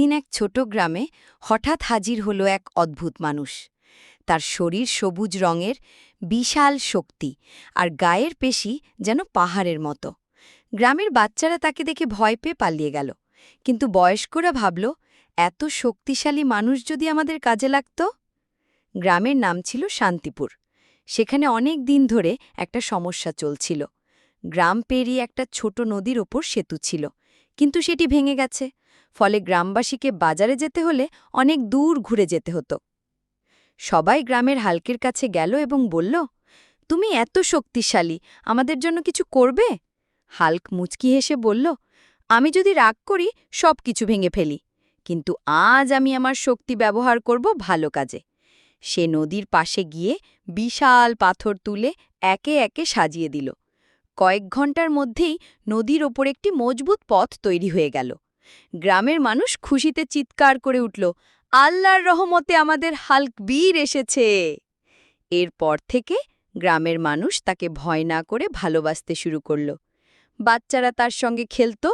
দিন এক ছোট গ্রামে হঠাৎ হাজির হলো এক অদ্ভুত মানুষ। তার শরীর সবুজ রঙের, বিশাল শক্তি আর গায়ের পেশি যেন পাহাড়ের মতো। গ্রামের বাচ্চারা তাকে দেখে ভয় পেয়ে পালিয়ে গেল। কিন্তু বয়স্করা ভাবল, এত শক্তিশালী মানুষ যদি আমাদের কাজে লাগত? গ্রামের নাম ছিল শান্তিপুর। সেখানে অনেক দিন ধরে একটা সমস্যা চলছিল। গ্রাম পেরিয়ে একটা ছোট নদীর ওপর সেতু ছিল, কিন্তু সেটি ভেঙে গেছে। ফলে গ্রামবাসীকে বাজারে যেতে হলে অনেক দূর ঘুরে যেতে হতো। সবাই গ্রামের হালকের কাছে গেল এবং বলল, তুমি এত শক্তিশালী, আমাদের জন্য কিছু করবে? হাল্ক মুচকি হেসে বলল, আমি যদি রাগ করি, সব কিছু ভেঙে ফেলি, কিন্তু আজ আমি আমার শক্তি ব্যবহার করব ভালো কাজে। সে নদীর পাশে গিয়ে বিশাল পাথর তুলে একে একে সাজিয়ে দিল। কয়েক ঘণ্টার মধ্যেই নদীর ওপর একটি মজবুত পথ তৈরি হয়ে গেল। গ্রামের মানুষ খুশিতে চিৎকার করে উঠল, আল্লাহর রহমতে আমাদের হাল্ক বীর এসেছে। এরপর থেকে গ্রামের মানুষ তাকে ভয় না করে ভালোবাসতে শুরু করল। বাচ্চারা তার সঙ্গে খেলত